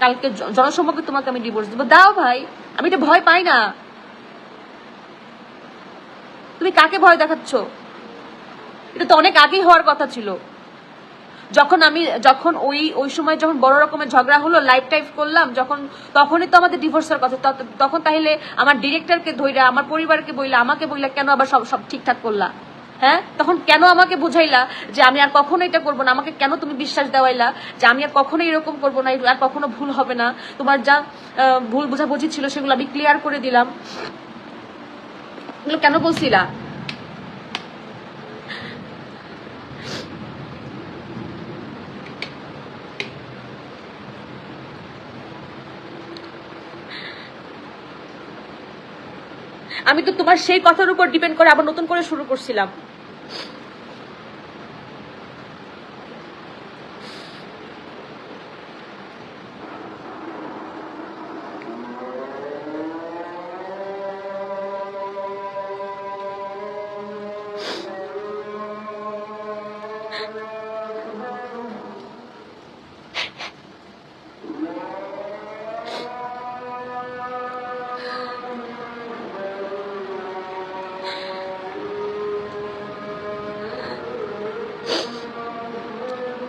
কালকে জ- জনসম্মুখে তোমাকে আমি ডিভোর্স দেবো। দাও ভাই, আমি এটা ভয় পাই না। তুমি কাকে ভয় দেখাচ্ছ? এটা তো অনেক আগেই হওয়ার কথা ছিল। যখন আমি, যখন ওই ওই সময় যখন বড় রকমের ঝগড়া হলো লাইফ টাইপ করলাম, যখন, তখনই তো আমাদের ডিভোর্সের কথা। তখন তাহলে আমার ডিরেক্টরকে ধইরা, আমার পরিবারকে বইলা, আমাকে বইলা কেন আবার সব সব ঠিকঠাক করলা? হ্যাঁ? তখন কেন আমাকে বুঝাইলা যে আমি আর কখনো এটা করব না? আমাকে কেন তুমি বিশ্বাস দেওয়াইলা যে আমি আর কখনো এরকম করব না? আর কখনো ভুল হবে না? তোমার যা ভুল বোঝাবুঝি ছিল সেগুলো আমি ক্লিয়ার করে দিলাম। কেন বলছিলা? আমি তো তোমার সেই কথার উপর ডিপেন্ড করে আবার নতুন করে শুরু করছিলাম।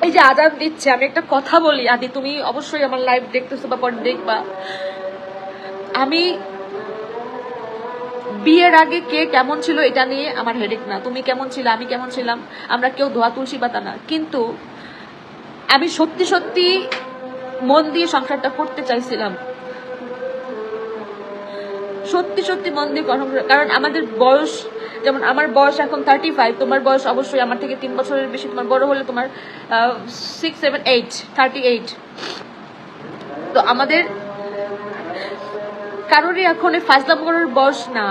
এই যে আজান দিচ্ছে, আমি একটা কথা বলি। আদি, তুমি অবশ্যই আমার লাইভ দেখতেছো বা পরে দেখবা। আমি বিয়ের আগে কে কেমন ছিল এটা নিয়ে আমার হেডেক না। তুমি কেমন ছিল, আমি কেমন ছিলাম, আমরা কেউ ধোয়া তুলসী পাতা না। কিন্তু আমি সত্যি সত্যি মন দিয়ে সংসারটা করতে চাইছিলাম। সত্যি সত্যি মন দিয়ে কারণ আমাদের বয়স যেমন আমার বয়স এখন থার্টি ফাইভ তোমার বয়স অবশ্যই আমার থেকে তিন বছরের বেশি, তোমার বড় হলে তোমার six seven eight thirty eight তো আমাদের, কারোরই এখন এই ফাজলাম করার বয়স না।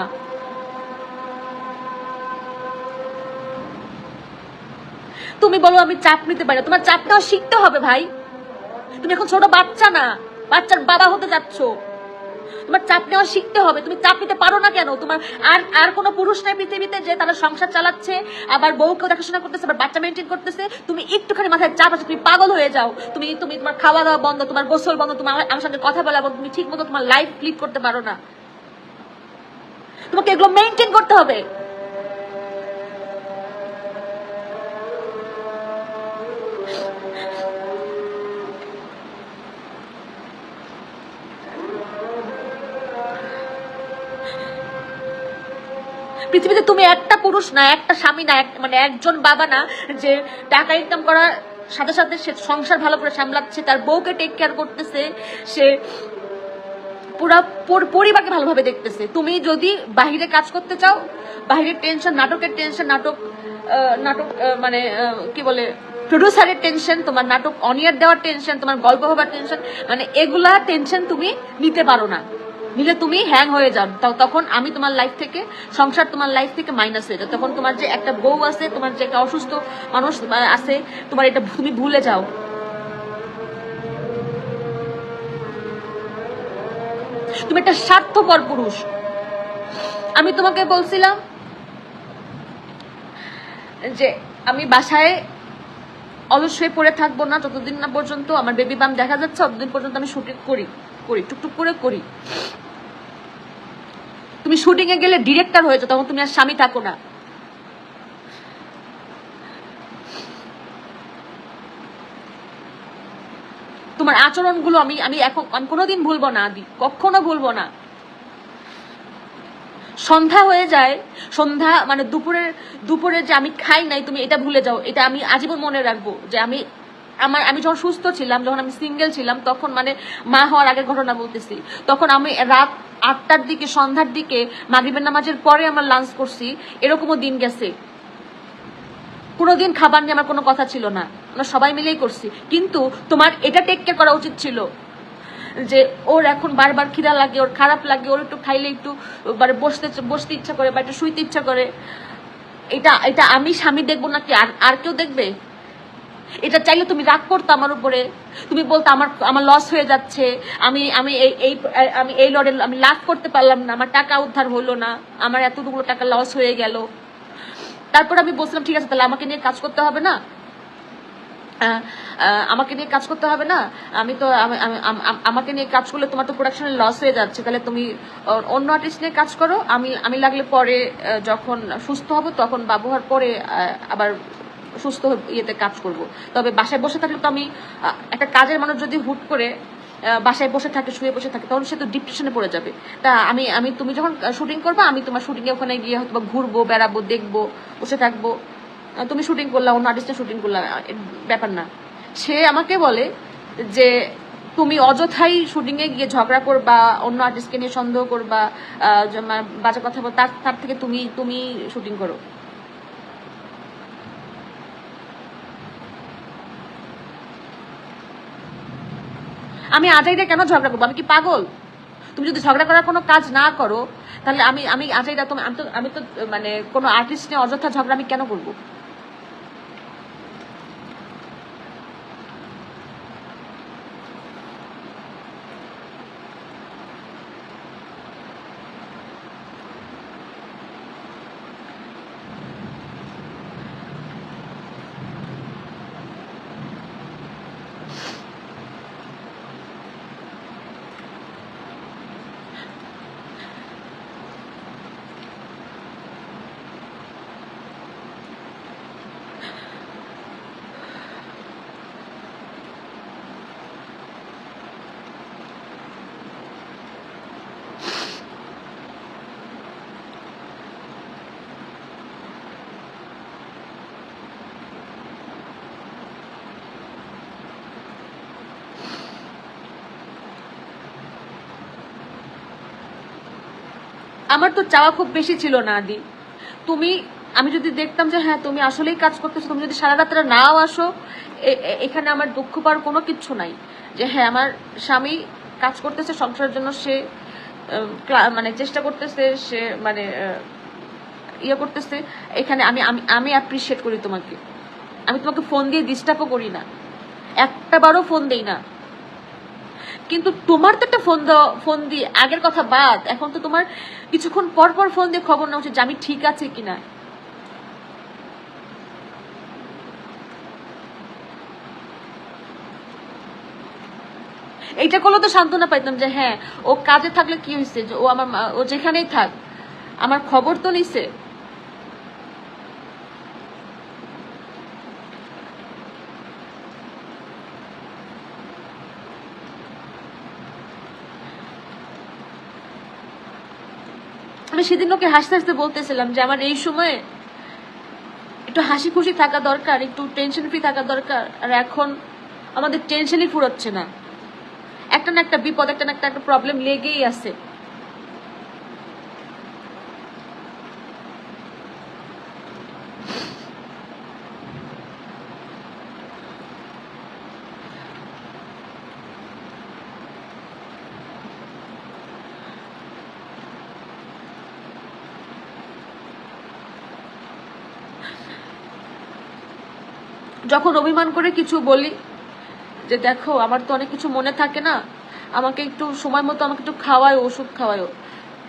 তুমি বলো আমি চাপ নিতে পারি তোমার চাপ নেওয়া শিখতে হবে ভাই। তুমি এখন ছোট বাচ্চা না, বাচ্চার বাবা হতে যাচ্ছ। তোমার চাপ নেওয়া শিখতে হবে। তুমি চাপ নিতে পারো না কেন? তোমার আর আর কোনো পুরুষ নাই পৃথিবীতে যে তারা সংসার চালাচ্ছে, আবার বউকেও দেখাশোনা করতেছে, আবার বাচ্চা মেনটেন করতেছে। তুমি একটুখানি মাথায় চাপ আছে, তুমি পাগল হয়ে যাও। তুমি তুমি তোমার খাওয়া দাওয়া বন্ধ, তোমার গোসল বন্ধ, তোমার আমার সঙ্গে কথা বলা বন্ধ, তুমি ঠিক মতো তোমার লাইফ লিড করতে পারো না। তোমাকে এগুলো মেনটেন করতে হবে। পৃথিবীতে তুমি একটা পুরুষ না, একটা স্বামী না মানে একজন বাবা না, যে টাকা ইনকাম করার সাথে সাথে সে সংসার ভালো করে সামলাচ্ছে, তার বউকে টেক কেয়ার করতেছে, সে পর- পরিবারকে ভালোভাবে দেখতেছে। তুমি যদি বাহিরে কাজ করতে চাও, বাহিরের টেনশন নাটকের টেনশন নাটক নাটক মানে কি বলে প্রডিউসারের টেনশন তোমার নাটক অনিয়ার দেওয়ার টেনশন তোমার গল্প হবার টেনশন মানে এগুলা টেনশন তুমি নিতে পারো না। নিলে তুমি হ্যাং হয়ে যাও তখন আমি তোমার লাইফ থেকে, সংসার তোমার লাইফ থেকে মাইনাস হয়ে যাও তখন তোমার যে একটা বউ আছে, তোমার যে একটা অসুস্থ মানুষ আছে, তোমার এটা তুমি ভুলে যাও। তুমি একটা স্বার্থপর পুরুষ। আমি তোমাকে বলছিলাম যে আমি বাসায় অলস হয়ে পড়ে থাকব না, যতদিন না পর্যন্ত আমার বেবি বাম দেখা যাচ্ছে ততদিন পর্যন্ত আমি শুটিং করি করি, টুকটুক করে করি। তুমি শুটিং এ গেলে ডিরেক্টর হয়েছো, তখন তুমি আর স্বামী থাকো না। তোমার আচরণগুলো আমি আমি এখন, আমি কোনোদিন ভুলবো না, আদি। কখনো ভুলবো না। সন্ধ্যা হয়ে যায়, সন্ধ্যা মানে দুপুরের, দুপুরে যে আমি খাই নাই, তুমি এটা ভুলে যাও। এটা আমি আজীবন মনে রাখব যে আমি আমার, আমি যখন সুস্থ ছিলাম, যখন আমি সিঙ্গেল ছিলাম, তখন মানে মা হওয়ার আগের ঘটনা বলতেছি। তখন আমি রাত আটটার দিকে, সন্ধ্যার দিকে, মাগরিবের নামাজের পরে আমার লাঞ্চ করছি, এরকমও দিন গেছে। কোনোদিন খাবার নিয়ে আমার কোনো কথা ছিল না। আমরা সবাই মিলেই করছি। কিন্তু তোমার এটা টেক কেয়ার করা উচিত ছিল যে, ওর এখন বারবার খিদা লাগে, ওর খারাপ লাগে, ওর একটু খাইলে একটু মানে বসতে বসতে ইচ্ছা করে বা একটু শুইতে ইচ্ছা করে। এটা এটা আমি স্বামী দেখব নাকি আর আর কেউ দেখবে? এটা চাইলে তুমি রাগ করতো আমার উপরে। তুমি বলতো আমার আমার লস হয়ে যাচ্ছে। আমি আমি এই আমি এই লড়ে আমি লাভ করতে পারলাম না। আমার টাকা উদ্ধার হলো না। আমার এতটুকু টাকা লস হয়ে গেল। তারপর আমি বলছিলাম ঠিক আছে তাহলে আমাকে নিয়ে কাজ করতে হবে না? আমাকে নিয়ে কাজ করতে হবে না? আমি তো আমি- আমি- আম- আম- আমাকে নিয়ে কাজ করলে তোমার তো প্রোডাকশনের লস হয়ে যাচ্ছে। তাহলে তুমি অন্য আর্টিস্ট নিয়ে কাজ করো। আমি আমি লাগলে পরে যখন সুস্থ হব তখন ব্যবহার আহ, আবার সুস্থ ইয়েতে কাজ করব। তবে বাসায় বসে থাকলে তো আমি একটা কাজের মানুষ যদি হুট করে বাসায় বসে থাকে শুয়ে বসে থাকে তখন সে তো ডিপ্রেশনে পড়ে যাবে। তা আমি আমি তুমি যখন শুটিং করবে আমি তোমার শুটিংয়ে ওখানে গিয়ে হয়তো ঘুরবো বেড়াবো দেখব বসে থাকব। তুমি শুটিং করলা অন্য আর্টিস্টে শুটিং করলা আহ, ব্যাপার না। সে আমাকে বলে যে তুমি অযথাই শুটিং এ গিয়ে ঝগড়া করবা অন্য আর্টিস্টকে নিয়ে সন্দেহ করবা আহ, যে মা- বাজে কথা বল তার থেকে তুমি তুমি শুটিং করো। আমি আজাইরে কেন ঝগড়া করব? আমি কি পাগল? তুমি যদি ঝগড়া করার কোনো কাজ না করো, তাহলে আমি আমি আজাইরা তুমি, আমি তো আমি তো মানে কোনো আর্টিস্ট নিয়ে অযথা ঝগড়া আমি কেন করব? আমার তো চাওয়া খুব বেশি ছিল না, আদি। তুমি, আমি যদি দেখতাম যে হ্যাঁ তুমি আসলেই কাজ করতেছো, তুমি যদি সারা রাত্রে নাও আসো এখানে আমার দুঃখ পাওয়ার কোনো কিচ্ছু নাই। যে হ্যাঁ আমার স্বামী কাজ করতেছে, সংসারের জন্য সে মানে চেষ্টা করতেছে, সে মানে ইয়ে করতেছে, এখানে আমি আমি আমি অ্যাপ্রিসিয়েট করি তোমাকে। আমি তোমাকে ফোন দিয়ে ডিস্টার্বও করি না। একটা বারও ফোন দেই না। কিন্তু তোমার তো একটা ফোন দাও, ফোন দিয়ে আগের কথা বাদ। এখন তো তোমার কিছুক্ষণ পর পর ফোন দিয়ে খবর নেওয়া উচিত যে আমি ঠিক আছে কিনা। এইটা করলে তো সান্ত্বনা পাইতাম যে হ্যাঁ ও কাজে থাকলে কি হয়েছে যে ও আমার ও যেখানেই থাক, আমার খবর তো নিছে। আমি সেদিন ওকে হাসতে হাসতে বলতেছিলাম যে আমার এই সময়ে একটু হাসি খুশি থাকা দরকার, একটু টেনশন ফ্রি থাকা দরকার। আর এখন আমাদের টেনশনই ফুরোচ্ছে না। একটা না একটা বিপদ, একটা না একটা একটা প্রবলেম লেগেই আছে। যখন অভিমান করে কিছু বলি, যে দেখো, আমার তো অনেক কিছু মনে থাকে না, আমাকে একটু সময় মতো আমাকে একটু খাওয়ায়, ওষুধ খাওয়ায়ও।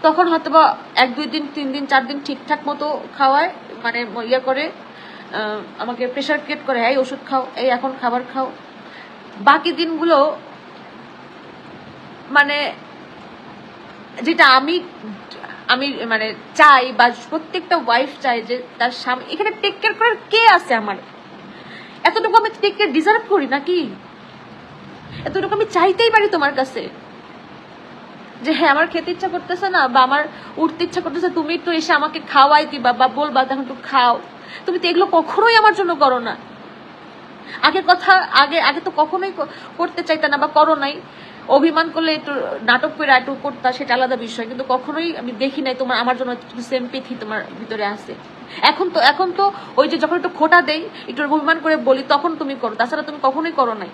তখন হয়তো বা এক, দুই দিন, তিন দিন, চার দিন ঠিকঠাক মতো খাওয়ায় মানে ইয়ে করে আমাকে প্রেশার ক্রিয়েট করে, এই ওষুধ খাও, এই এখন খাবার খাও। বাকি দিনগুলো মানে যেটা আমি আমি মানে চাই বা প্রত্যেকটা ওয়াইফ চাই যে তার স্বামী, এখানে টেক কেয়ার করার কে আছে আমার? এতটুকু আমি টেক কেয়ার ডিজার্ভ করি নাকি? এতটুকু আমি চাইতেই পারি তোমার কাছে। যে হ্যাঁ আমার খেতে ইচ্ছা করতেছে না বা আমার উঠতে ইচ্ছা করতেছে, তুমি একটু এসে আমাকে খাওয়াই দিবা বা বলবা তখন একটু খাও। তুমি তো এগুলো কখনোই আমার জন্য করো না। আগের কথা, আগে আগে তো কখনোই করতে চাইতে না বা করো নাই। অভিমান করলে একটু নাটক করে একটু করতা, সেটা আলাদা বিষয়। কিন্তু কখনোই আমি দেখি নাই তোমার, আমার জন্য সেমপিথি তোমার ভিতরে আছে। এখন তো এখন তো ওই যে যখন একটু খোটা দেই, একটু অভিমান করে বলি, তখন তুমি করো। তাছাড়া তুমি কখনোই করো নাই।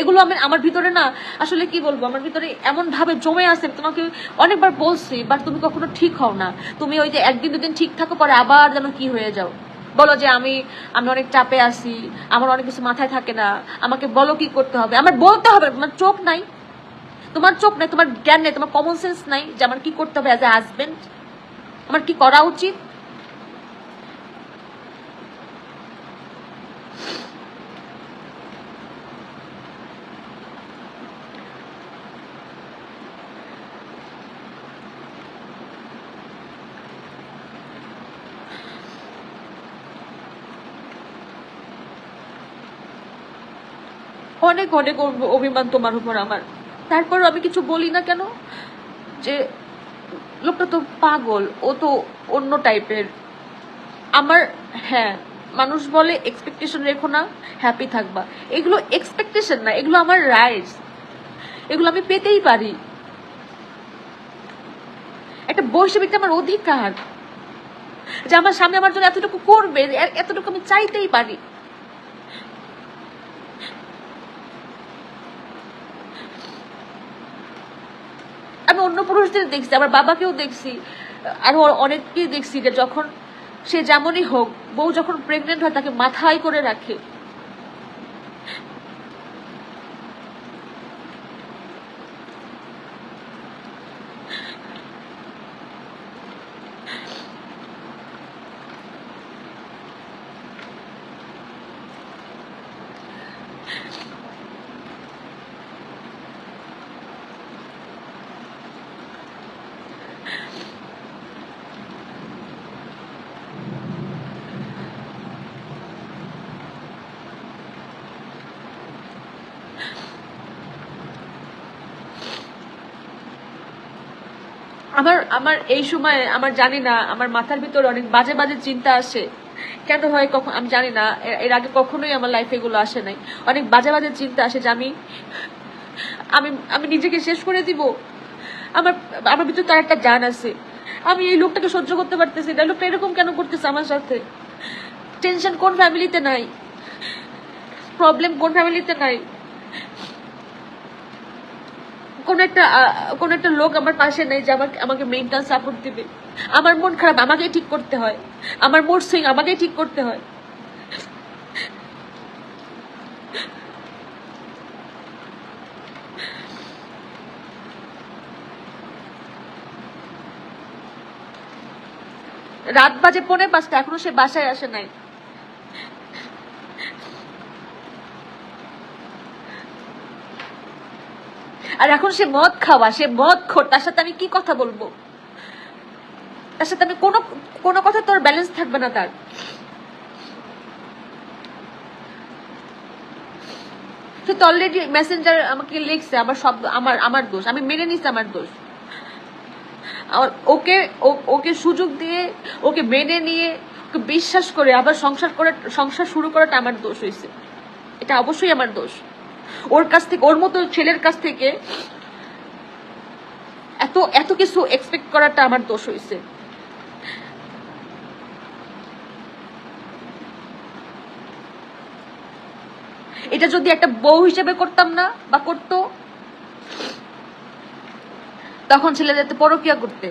এগুলো আমি, আমার ভিতরে না, আসলে কি বলব, আমার ভিতরে এমন ভাবে জমে আছে তোমাকে অনেকবার বলছি বাট তুমি কখনো ঠিক হও না। তুমি ওই যে একদিন, দুদিন ঠিক থাকো, পরে আবার যেন কি হয়ে যাও। বলো যে আমি আমি অনেক চাপে আছি, আমার অনেক কিছু মাথায় থাকে না, আমাকে বলো কি করতে হবে? আমার বলতে হবে তোমার চোখ নাই। তোমার চোখ নাই, তোমার জ্ঞান নেই, তোমার কমন সেন্স নাই যে আমার কি করতে হবে অ্যাজ এ হাজবেন্ড আমার কি করা উচিত? অনেক অভিমান তোমার উপর আমার। তারপর আমি কিছু বলি না কেন? যে, লোকটা তো পাগল, ও তো অন্য টাইপের। আমার হ্যাঁ মানুষ বলে এক্সপেকটেশন রেখো না হ্যাপি থাকবা। এগুলো এক্সপেকটেশন না, এগুলো আমার রাইটস এগুলো আমি পেতেই পারি। একটা বৈষয়িকটা আমার অধিকার। যে আমার সামনে আমার জন্য এতটুকু করবে এতটুকু আমি চাইতেই পারি। অন্য পুরুষদের দেখছি, আমার বাবাকেও দেখছি, আরও অনেককেই দেখছি যে যখন সে যেমনই হোক, বউ যখন প্রেগনেন্ট হয়, তাকে মাথায় করে রাখে। আমার আমার এই সময় আমার জানি না, আমার মাথার ভিতরে অনেক বাজে বাজে চিন্তা আসে। কেন হয় কখন আমি জানি না এর- আগে কখনোই আমার লাইফে এগুলো আসে নাই। অনেক বাজে বাজে চিন্তা আসে যে আমি আমি আমি নিজেকে শেষ করে দিব। আমার আমার ভিতরে তার একটা জান আছে। আমি এই লোকটাকে সহ্য করতে পারতেছি না লোকটা এরকম কেন করতেছে আমার সাথে? টেনশন কোন ফ্যামিলিতে নাই? প্রবলেম কোন ফ্যামিলিতে নাই? কোন একটা কোন একটা লোক আমার পাশে নেই যে আমাকে আমাকে মেন্টাল সাপোর্ট দিবে। আমার মন খারাপ, আমাকেই ঠিক করতে হয়। আমার মুড সুইং আমাকেই ঠিক করতে হয়। রাত বাজে পৌনে পাঁচটা, এখনও সে বাসায় আসে নাই। আর এখন সে মদ খাওয়া, সে মদ খোর, তার সাথে আমি কি কথা বলব? তার সাথে আমি কোনো কোনো কথা তোর ব্যালেন্স থাকবে না তার। সে তো অলরেডি মেসেঞ্জার আমাকে লিখছে, আমার সব, আমার আমার দোষ। আমি মেনে নিছি আমার দোষ। আর ওকে ওকে সুযোগ দিয়ে, ওকে মেনে নিয়ে, ওকে বিশ্বাস করে, আবার সংসার করে সংসার শুরু করাটা আমার দোষ হয়েছে। এটা অবশ্যই আমার দোষ। ওর কাছ থেকে, ওর মতো ছেলের কাছ থেকে এত এত কিছু এক্সপেক্ট করাটা আমার দোষ হয়েছে এটা যদি একটা বউ হিসেবে করতাম না বা করতো, তখন ছেলে যেতে পরকিয়া করতে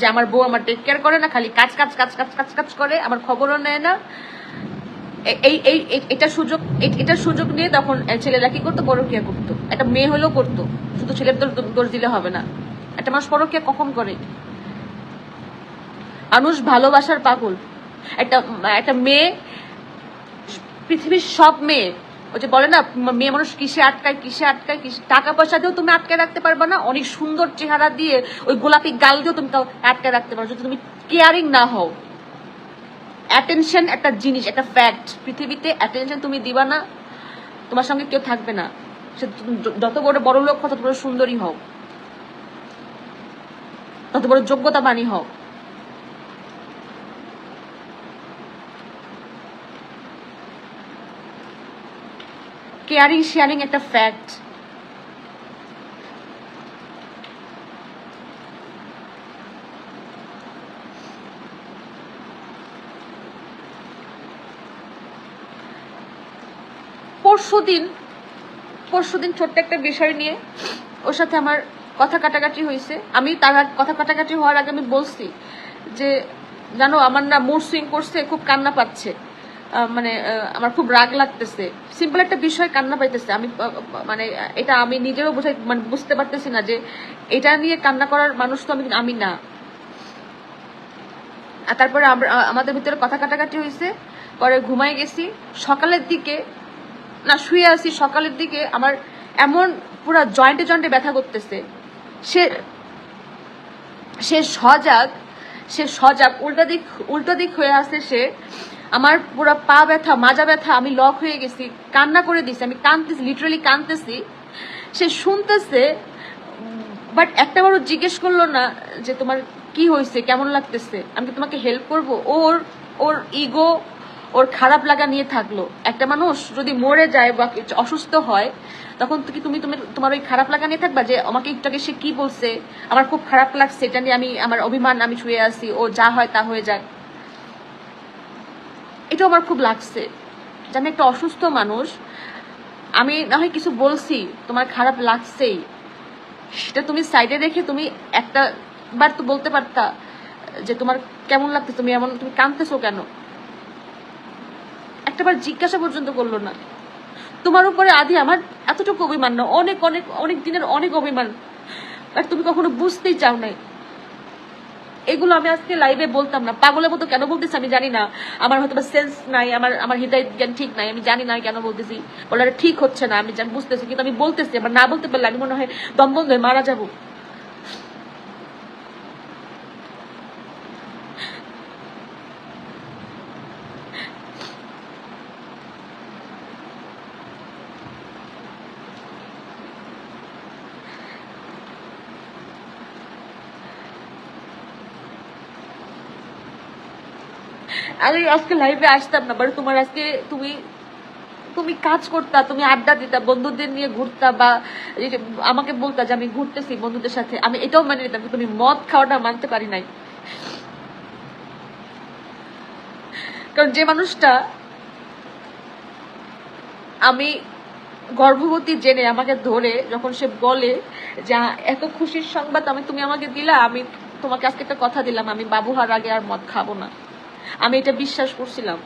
যে আমার বউ আমার টেক কেয়ার করে না, খালি কাজ কাজ কাজ কাজ কাজ কাজ করে, আমার খবরও নেয় না। এই এই এটা সুযোগ এ- এটা সুযোগ নিয়ে তখন ছেলেরা কি করতো? পরকিয়া করতো। একটা মেয়ে হলেও করতো। শুধু ছেলের দোষ দিলে হবে না। একটা মানুষ পরকিয়া কখন করে? মানুষ ভালোবাসার পাগল। একটা একটা মেয়ে, পৃথিবীর সব মেয়ে, ওই যে বলে না, মেয়ে মানুষ কিসে আটকায় কিসে আটকায়, কিসে টাকা পয়সা দিয়েও তুমি আটকে রাখতে পারবে না। অনেক সুন্দর চেহারা দিয়ে ওই গোলাপি গাল দিয়েও তুমি আটকে রাখতে পারো যদি তুমি কেয়ারিং না হও। অ্যাটেনশন একটা জিনিস, একটা ফ্যাক্ট পৃথিবীতে অ্যাটেনশন তুমি দিবা না, তোমার সঙ্গে কেউ থাকবে না। সে যত বড় বড় লোক তত বড় সুন্দরী হও। তত বড় যোগ্যতা বাণী হও। কেয়ারিং শেয়ারিং একটা ফ্যাক্ট পরশুদিন পরশুদিন ছোট্ট একটা বিষয় নিয়ে ওর সাথে আমার কথা কাটাকাটি হয়েছে। আমি তার কথা কাটাকাটি হওয়ার আগে আমি বলছি যে, জানো, আমার না মুড সুইং করছে, খুব কান্না পাচ্ছে। মানে আমার খুব রাগ লাগতেছে। সিম্পল একটা বিষয় কান্না পাইতেছে। আমি মানে এটা আমি নিজেও বোঝাই মানে বুঝতে পারতেছি না যে, এটা নিয়ে কান্না করার মানুষ তো আমি আমি না। তারপরে আমাদের ভিতরে কথা কাটাকাটি হয়েছে। পরে ঘুমাই গেছি। সকালের দিকে না, শুয়ে আছি, সকালের দিকে আমার এমন পুরো জয়েন্টে জয়েন্টে ব্যথা করতেছে। সে সে সজাগ সে সজাগ, উল্টো দিক উল্টো দিক হয়ে আছে সে। আমার পুরো পা ব্যথা, মাজা ব্যথা, আমি লক হয়ে গেছি, কান্না করে দিছি, আমি কানতেছি লিটারালি কানতেছি সে শুনতেছে বাট একটা বারও জিজ্ঞেস করল না যে তোমার কি হয়েছে, কেমন লাগতেছে? আমি তোমাকে হেল্প করব? ওর ওর ইগো ওর খারাপ লাগা নিয়ে থাকল। একটা মানুষ যদি মরে যায় বা অসুস্থ হয়, তখন কি তুমি তুমি তোমার ওই খারাপ লাগা নিয়ে থাকবা যে আমাকে একটু আগে সে কি বলছে? আমার খুব খারাপ লাগছে, এটা নিয়ে আমি, আমার অভিমান আমি শুয়ে আছি, ও যা হয় তা হয়ে যাক। এটাও আমার খুব লাগছে। আমি একটা অসুস্থ মানুষ, আমি না হয় কিছু বলছি, তোমার খারাপ লাগছেই। সেটা তুমি সাইডে রেখে তুমি একটা বার তো বলতে পারতা যে তোমার কেমন লাগছে, তুমি এমন, তুমি কাঁদতেছো কেন? একটাবার জিজ্ঞাসা পর্যন্ত করল না। তোমার উপরে আদি আমার এতটুকু অভিমান না, অনেক অনেক অনেক দিনের অনেক অভিমান। আর তুমি কখনো বুঝতেই চাও নাই। এগুলো আমি আজকে লাইভে বলতাম না। পাগলের মতো কেন বলতেছি আমি জানি না। আমার হয়তো সেন্স নাই, আমার আমার হৃদয় জ্ঞান ঠিক নাই, আমি জানি না কেন বলতেছি। বলে ঠিক হচ্ছে না, আমি বুঝতেছি, কিন্তু আমি বলতেছি, আবার না বলতে পারলে আমি মনে হয় দম বন্ধ হয়ে মারা যাব। আমি আজকে লাইভে আসতাম না বাট তোমার আজকে তুমি তুমি কাজ করতা, তুমি আড্ডা দিতা, বন্ধুদের নিয়ে ঘুরতা বা আমাকে বলতা যে আমি ঘুরতেছি বন্ধুদের সাথে, আমি এটাও মানে নিতাম তুমি মদ খাওয়াটা মানতে পারি নাই। কারণ যে মানুষটা আমি গর্ভবতী জেনে আমাকে ধরে যখন সে বলে যে এত খুশির সংবাদ আমি, তুমি আমাকে দিলা, আমি তোমাকে আজকে একটা কথা দিলাম, আমি বাবু হওয়ার আগে আর মদ খাব না। আমি এটা বিশ্বাস করছিলাম।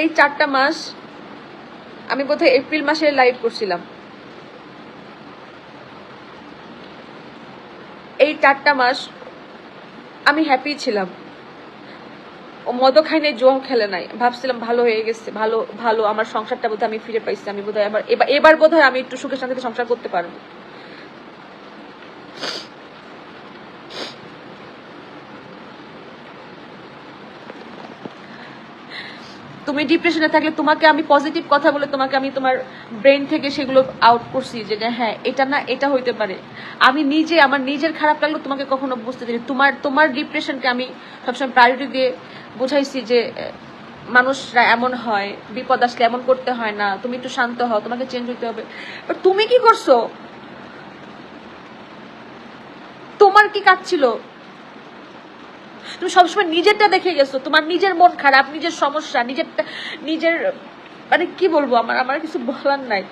এই চারটা মাস আমি বোধহয় এপ্রিল মাসে লাইভ করছিলাম। এই চারটা মাস আমি হ্যাপি ছিলাম। ও মদও খাই নাই, জুয়াও খেলে নাই। ভাবছিলাম ভালো হয়ে গেছে, ভালো ভালো, আমার সংসারটা বোধহয় আমি ফিরে পাইছি। আমি বোধহয় এবার এবার বোধহয় আমি একটু সুখে শান্তিতে সংসার করতে পারব। তুমি ডিপ্রেশনে থাকলে তোমাকে আমি পজিটিভ কথা বলে তোমাকে আমি তোমার ব্রেন থেকে সেগুলো আউট করছি যে হ্যাঁ এটা না, এটা হইতে পারে। আমি নিজে, আমার নিজের খারাপ লাগল, তোমাকে কখনো বুঝতে দিই তোমার তোমার ডিপ্রেশনকে আমি সবসময় প্রায়োরিটি দিয়ে বুঝাইছি যে মানুষরা এমন হয়, বিপদ আসলে এমন করতে হয় না, তুমি একটু শান্ত হও, তোমাকে চেঞ্জ হইতে হবে। তুমি কি করছ? তোমার কি কাজ ছিল? তুমি সবসময় নিজেরটা দেখে গেছো। তোমার নিজের মন খারাপ, নিজের সমস্যা, নিজেরটা নিজের মানে কি বলব আমার? আমার কিছু বলার নাই।